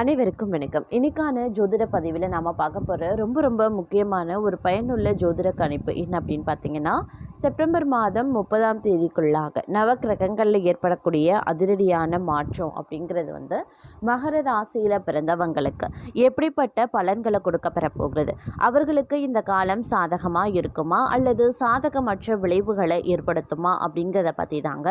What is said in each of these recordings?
அனைவருக்கும் வணக்கம். இன்றைக்கான ஜோதிட பதிவில் நாம் பார்க்க போகிற ரொம்ப ரொம்ப முக்கியமான ஒரு பயனுள்ள ஜோதிட கணிப்பு என்ன அப்படின்னு பார்த்தீங்கன்னா செப்டம்பர் மாதம் முப்பதாம் தேதிக்குள்ளாக நவக்கிரகங்களில் ஏற்படக்கூடிய அதிரடியான மாற்றம் அப்படிங்கிறது வந்து மகர ராசியில் பிறந்தவங்களுக்கு எப்படிப்பட்ட பலன்களை கொடுக்க பெறப்போகிறது? அவர்களுக்கு இந்த காலம் சாதகமாக இருக்குமா? அல்லது சாதகமற்ற விளைவுகளை ஏற்படுத்துமா? அப்படிங்கிறத பற்றி தாங்க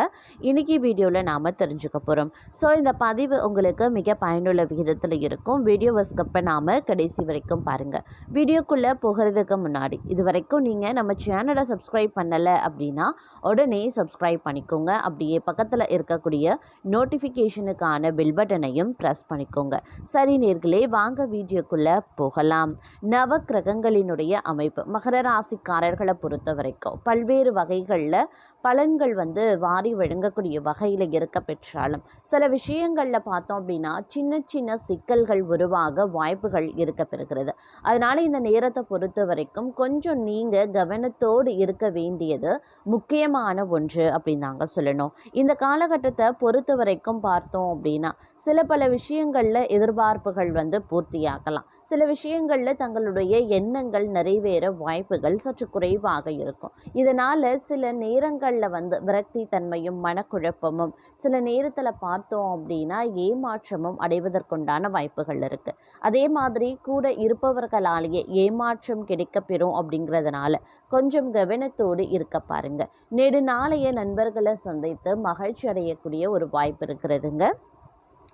இன்றைக்கி வீடியோவில் நாம் தெரிஞ்சுக்க போகிறோம் ஸோ இந்த பதிவு உங்களுக்கு மிக பயனுள்ள விகிதத்தில் இருக்கும். வீடியோவை ஸ்கிப் பண்ணாமல் கடைசி வரைக்கும் பாருங்கள் வீடியோக்குள்ளே போகிறதுக்கு முன்னாடி இது வரைக்கும் நீங்கள் நம்ம சேனலை சப்ஸ்கிரைப் பண்ணலை அப்படின்னா உடனே சப்ஸ்கிரைப் பண்ணிக்கோங்க. அப்படியே பக்கத்தில் இருக்கக்கூடிய நோட்டிஃபிகேஷனுக்கான பெல் பட்டனையும் ப்ரெஸ் பண்ணிக்கோங்க. சரி நேர்களே வாங்க வீடியோக்குள்ளே போகலாம். நவ கிரகங்களினுடைய அமைப்பு மகர ராசிக்காரர்களை பொறுத்த வரைக்கும் பல்வேறு வகைகளில் பலன்கள் வந்து வாரி வழங்கக்கூடிய வகையில் இருக்க பெற்றாலும் சில விஷயங்களில் பார்த்தோம் அப்படின்னா சின்ன சின்ன சிக்கல்கள் உருவாக வாய்ப்புகள் இருக்க பெறுகிறது. அதனால் இந்த நேரத்தை பொறுத்த வரைக்கும் கொஞ்சம் நீங்கள் கவனத்தோடு இருக்க வேண்டியது முக்கியமான ஒன்று அப்படின்னு நாங்கள் சொல்லணும். இந்த காலகட்டத்தை பொறுத்த வரைக்கும் பார்த்தோம் அப்படின்னா சில பல விஷயங்களில் எதிர்பார்ப்புகள் வந்து பூர்த்தியாகலாம். சில விஷயங்களில் தங்களுடைய எண்ணங்கள் நிறைவேற வாய்ப்புகள் சற்று குறைவாக இருக்கும். இதனால் சில நேரங்களில் வந்து விரக்தி தன்மையும் மனக்குழப்பமும் சில நேரத்தில் பார்த்தோம் அப்படின்னா ஏமாற்றமும் அடைவதற்குண்டான வாய்ப்புகள் இருக்குது அதே மாதிரி கூட இருப்பவர்களாலேயே ஏமாற்றம் கிடைக்கப்பெறும் அப்படிங்கிறதுனால கொஞ்சம் கவனத்தோடு இருக்க பாருங்க. நெடுநாளைய நண்பர்களை சந்தித்து மகிழ்ச்சி அடையக்கூடிய ஒரு வாய்ப்பு இருக்கிறதுங்க.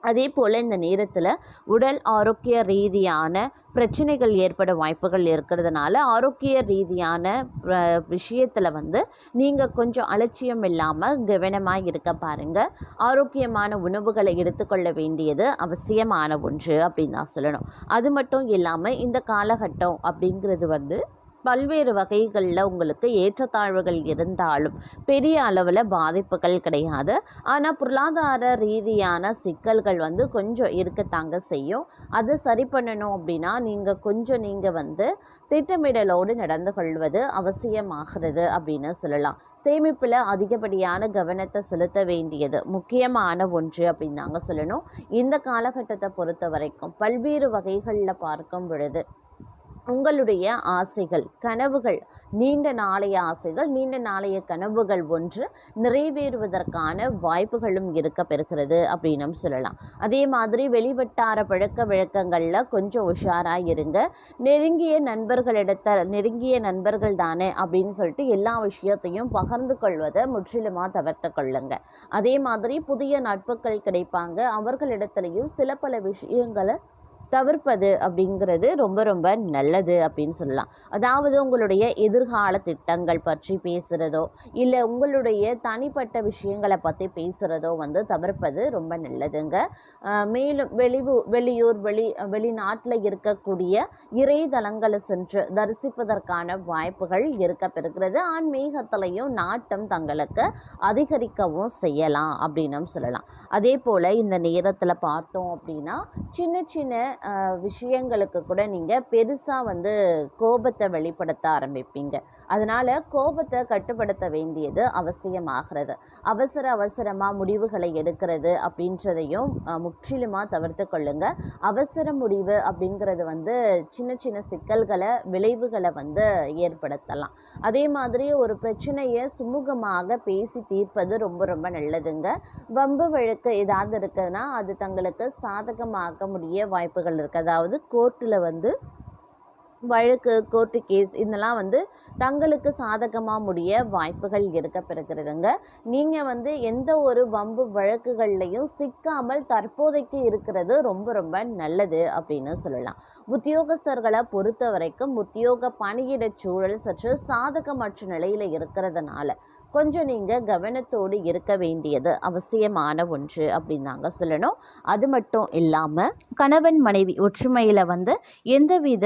அதே போல் இந்த நேரத்தில் உடல் ஆரோக்கிய ரீதியான பிரச்சனைகள் ஏற்பட வாய்ப்புகள் இருக்கிறதுனால ஆரோக்கிய ரீதியான விஷயத்தில் வந்து நீங்கள் கொஞ்சம் அலட்சியம் இல்லாமல் கவனமாக இருக்க பாருங்கள் ஆரோக்கியமான உணவுகளை எடுத்துக்கொள்ள வேண்டியது அவசியமான ஒன்று அப்படின்னு தான் சொல்லணும். அது மட்டும் இல்லாமல் இந்த காலகட்டம் அப்படிங்கிறது வந்து பல்வேறு வகைகளில் உங்களுக்கு ஏற்றத்தாழ்வுகள் இருந்தாலும் பெரிய அளவில் பாதிப்புகள் கிடையாது. ஆனால் பொருளாதார ரீதியான சிக்கல்கள் வந்து கொஞ்சம் இருக்கத்தாங்க செய்யும். அது சரி பண்ணணும் அப்படின்னா நீங்கள் கொஞ்சம் நீங்கள் வந்து திட்டமிடலோடு நடந்து கொள்வது அவசியமாகிறது அப்படின்னு சொல்லலாம். சேமிப்பில் அதிகப்படியான கவனத்தை செலுத்த வேண்டியது முக்கியமான ஒன்று அப்படின்னு தாங்க சொல்லணும். இந்த காலகட்டத்தை பொறுத்த வரைக்கும் பல்வேறு வகைகளில் பார்க்கும் பொழுது உங்களுடைய ஆசைகள் கனவுகள் நீண்ட நாளைய ஆசைகள் நீண்ட நாளைய கனவுகள் ஒன்று நிறைவேறுவதற்கான வாய்ப்புகளும் இருக்க பெறுகிறது அப்படின்னு சொல்லலாம். அதே மாதிரி வெளிவட்டார பழக்க வழக்கங்களில் கொஞ்சம் உஷாராக இருங்க. நெருங்கிய நண்பர்களிடத்த நெருங்கிய நண்பர்கள் தானே அப்படின்னு சொல்லிட்டு எல்லா விஷயத்தையும் பகிர்ந்து கொள்வதை முற்றிலுமாக தவிர்த்து கொள்ளுங்க. அதே மாதிரி புதிய நட்புகள் கிடைப்பாங்க. அவர்களிடத்துலையும் சில பல விஷயங்களை தவிர்ப்பது அப்படிங்கிறது ரொம்ப ரொம்ப நல்லது அப்படின்னு சொல்லலாம். அதாவது உங்களுடைய எதிர்கால திட்டங்கள் பற்றி பேசுகிறதோ இல்லை உங்களுடைய தனிப்பட்ட விஷயங்களை பற்றி பேசுகிறதோ வந்து தவிர்ப்பது ரொம்ப நல்லதுங்க. மேலும் வெளிவு வெளியூர் வெளி வெளிநாட்டில் இருக்கக்கூடிய இறைதலங்களை சென்று தரிசிப்பதற்கான வாய்ப்புகள் இருக்க பெறுகிறது. ஆன்மீகத்திலையும் நாட்டம் தங்களுக்கு அதிகரிக்கவும் செய்யலாம் அப்படின்னும் சொல்லலாம். அதே போல் இந்த நேரத்தில் பார்த்தோம் அப்படின்னா சின்ன சின்ன விஷயங்களுக்கு கூட நீங்கள் பெருசாக வந்து கோபத்தை வெளிப்படுத்த ஆரம்பிப்பீங்க. அதனால் கோபத்தை கட்டுப்படுத்த வேண்டியது அவசியமாகிறது. அவசர அவசரமாக முடிவுகளை எடுக்கிறது அப்படின்றதையும் முற்றிலுமாக தவிர்த்து கொள்ளுங்க. அவசர முடிவு அப்படிங்கிறது வந்து சின்ன சின்ன சிக்கல்களை விளைவுகளை வந்து ஏற்படுத்தலாம். அதே மாதிரி ஒரு பிரச்சனையை சுமூகமாக பேசி தீர்ப்பது ரொம்ப ரொம்ப நல்லதுங்க. வம்பு வழக்கு ஏதாவது இருக்குதுன்னா அது தங்களுக்கு சாதகமாக்க முடிய வாய்ப்புகள் இருக்குது அதாவது கோர்ட்டில் வந்து வழக்கு கோர்ட்டு கேஸ் இதெல்லாம் வந்து தங்களுக்கு சாதகமாக முடிய வாய்ப்புகள் இருக்க பிறகுறதுங்க. நீங்கள் வந்து எந்த ஒரு வம்பு வழக்குகள்லையும் சிக்காமல் தற்போதைக்கு இருக்கிறது ரொம்ப ரொம்ப நல்லது அப்படின்னு சொல்லலாம். உத்தியோகஸ்தர்களை பொறுத்த வரைக்கும் உத்தியோக பணியிட சூழல் சற்று சாதகமற்ற நிலையில் இருக்கிறதுனால கொஞ்சம் நீங்கள் கவனத்தோடு இருக்க வேண்டியது அவசியமான ஒன்று அப்படின்னு நாங்கள் சொல்லணும். அது மட்டும் இல்லாமல் கணவன் மனைவி ஒற்றுமையில் வந்து எந்தவித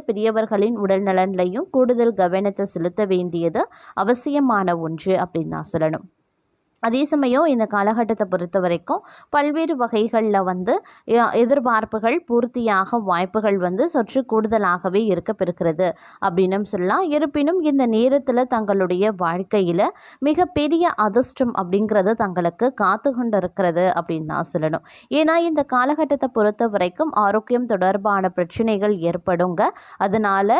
பெரியவர்களின் உடல் நலன்லையும் கூடுதல் கவனத்தை செலுத்த வேண்டியது அவசியமான ஒன்று அப்படின்னு நான் சொல்லணும். அதே சமயம் இந்த காலகட்டத்தை பொறுத்த வரைக்கும் பல்வேறு வகைகளில் வந்து எதிர்பார்ப்புகள் பூர்த்தியாக வாய்ப்புகள் வந்து சற்று கூடுதலாகவே இருக்கப்பெறுகிறது அப்படின்னு சொல்லலாம். இருப்பினும் இந்த நேரத்தில் தங்களுடைய வாழ்க்கையில் மிகப்பெரிய அதிர்ஷ்டம் அப்படிங்கிறது தங்களுக்கு காத்து கொண்டிருக்கிறது அப்படின்னு தான் சொல்லணும். ஏன்னா இந்த காலகட்டத்தை பொறுத்த வரைக்கும் ஆரோக்கியம் தொடர்பான பிரச்சனைகள் ஏற்படுங்க. அதனால்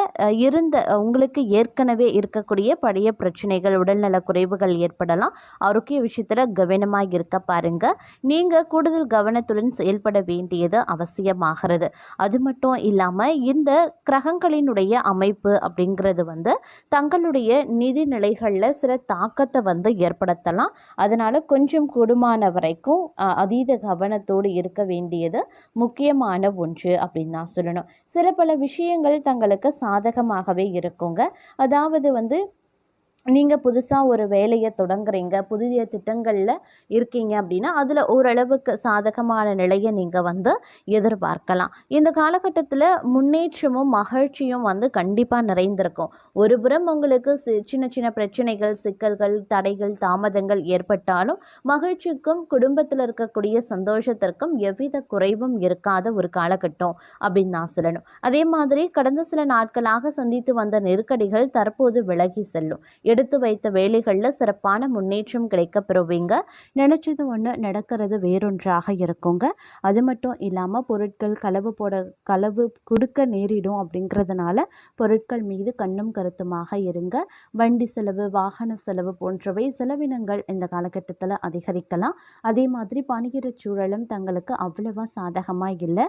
இருந்த உங்களுக்கு ஏற்கனவே இருக்கக்கூடிய பழைய பிரச்சனைகள் உடல்நல குறைவுகள் ஏற்படலாம். ஆரோக்கிய விஷயத்தில் கவனமாக இருக்க பாருங்க. நீங்கள் கூடுதல் கவனத்துடன் செயல்பட வேண்டியது அவசியமாகிறது. அது மட்டும் இல்லாமல் இந்த கிரகங்களினுடைய அமைப்பு அப்படிங்கிறது வந்து தங்களுடைய நிதி நிலைகளில் சில தாக்கத்தை வந்து ஏற்படுத்தலாம். அதனால் கொஞ்சம் கூடுமான வரைக்கும் அதீத கவனத்தோடு இருக்க வேண்டியது முக்கியமான ஒன்று அப்படின்னு தான் சொல்லணும். சில பல விஷயங்கள் தங்களுக்கு சாதகமாகவே இருக்குங்க. அதாவது வந்து நீங்கள் புதுசாக ஒரு வேலையை தொடங்குறீங்க புதிய திட்டங்களில் இருக்கீங்க அப்படின்னா அதில் ஓரளவுக்கு சாதகமான நிலையை நீங்கள் வந்து எதிர்பார்க்கலாம். இந்த காலகட்டத்தில் முன்னேற்றமும் மகிழ்ச்சியும் வந்து கண்டிப்பாக நிறைந்திருக்கும். ஒரு புறம் உங்களுக்கு சி- சின்ன சின்ன பிரச்சனைகள் சிக்கல்கள் தடைகள் தாமதங்கள் ஏற்பட்டாலும் மகிழ்ச்சிக்கும் குடும்பத்தில் இருக்கக்கூடிய சந்தோஷத்திற்கும் எவ்வித குறைவும் இருக்காத ஒரு காலகட்டம் அப்படின்னு நான் சொல்லணும். அதே மாதிரி கடந்த சில நாட்களாக சந்தித்து வந்த நெருக்கடிகள் தற்போது விலகி செல்லும். எடுத்து வைத்த வேலைகளில் சிறப்பான முன்னேற்றம் கிடைக்க பெறுவீங்க நினச்சது ஒன்று நடக்கிறது வேறொன்றாக இருக்குங்க. அது மட்டும் இல்லாமல் பொருட்கள் களவு போட களவு கொடுக்க நேரிடும் அப்படிங்கிறதுனால பொருட்கள் மீது கண்ணும் கருத்துமாக இருங்க. வண்டி செலவு வாகன செலவு போன்றவை செலவினங்கள் இந்த காலகட்டத்தில் அதிகரிக்கலாம். அதே மாதிரி பணியிட சூழலும் தங்களுக்கு அவ்வளவா சாதகமாக இல்லை.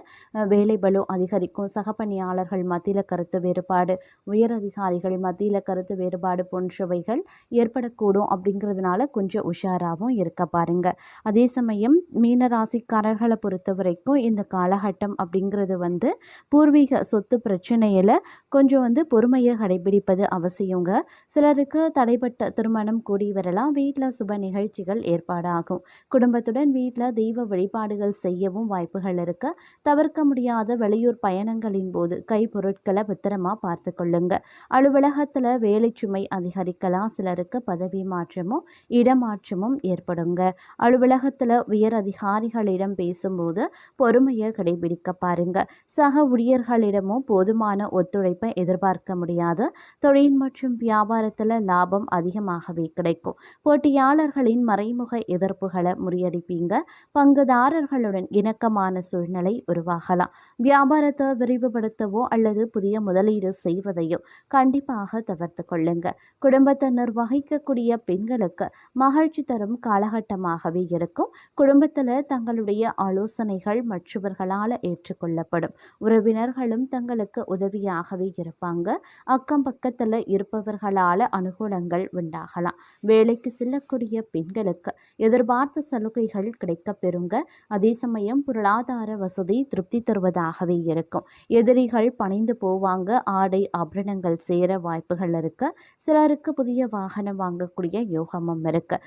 வேலை பளு அதிகரிக்கும். சக பணியாளர்கள் மத்தியில் கருத்து வேறுபாடு உயர் அதிகாரிகள் மத்தியில் கருத்து வேறுபாடு போன்றவை போன்றவைகள் ஏற்படக்கூடும் அப்படிங்கிறதுனால கொஞ்சம் உஷாராகவும் இருக்க பாருங்க. அதே சமயம் மீன ராசிக்காரர்களை பொறுத்த வரைக்கும் இந்த காலகட்டம் அப்படிங்கிறது வந்து பூர்வீக சொத்து பிரச்சனையில் கொஞ்சம் வந்து பொறுமையை கடைபிடிப்பது அவசியங்க. சிலருக்கு தடைப்பட்ட திருமணம் கூடி வரலாம். வீட்டில் சுப நிகழ்ச்சிகள் ஏற்பாடாகும். குடும்பத்துடன் வீட்டில் தெய்வ வழிபாடுகள் செய்யவும் வாய்ப்புகள் இருக்க. தவிர்க்க முடியாத வெளியூர் பயணங்களின் போது கை பொருட்களை பத்திரமா பார்த்து கொள்ளுங்க. அலுவலகத்தில் வேலை சுமை அதிகரிக்கலாம் சிலருக்கு பதவி மாற்றமும் இடமாற்றமும் ஏற்படுங்க. அலுவலகத்தில் உயர் அதிகாரிகளிடம் பேசும்போது பொறுமையை கடைபிடிக்க பாருங்க. சக ஊழியர்களிடமும் போதுமான ஒத்துழைப்பை எதிர்பார்க்க முடியாது. தொழில் மற்றும் வியாபாரத்தில் லாபம் அதிகமாகவே கிடைக்கும். போட்டியாளர்களின் மறைமுக எதிர்ப்புகளை முறியடிப்பீங்க. பங்குதாரர்களுடன் இணக்கமான சூழ்நிலை உருவாகலாம். வியாபாரத்தை விரிவுபடுத்தவோ அல்லது புதிய முதலீடு செய்வதையும் கண்டிப்பாக தவிர்த்து கொள்ளுங்க. குடும்ப குடும்பத்தினர் வகிக்கக்கூடிய பெண்களுக்கு மகிழ்ச்சி தரும் காலகட்டமாகவே இருக்கும். குடும்பத்தில் தங்களுடைய ஆலோசனைகள் மற்றவர்களால் ஏற்றுக்கொள்ளப்படும். உறவினர்களும் தங்களுக்கு உதவியாகவே இருப்பாங்க. அக்கம் பக்கத்தில் இருப்பவர்களால் அனுகூலங்கள் உண்டாகலாம். வேலைக்கு செல்லக்கூடிய பெண்களுக்கு எதிர்பார்த்த சலுகைகள் கிடைக்கப் பெறுங்க அதே சமயம் பொருளாதார வசதி திருப்தி தருவதாகவே இருக்கும். எதிரிகள் பணிந்து போவாங்க. ஆடை ஆபரணங்கள் சேர வாய்ப்புகள் இருக்கு. சிலருக்கு புதிய வாகனம் வாங்கக்கூடிய யோகமும் இருக்கு.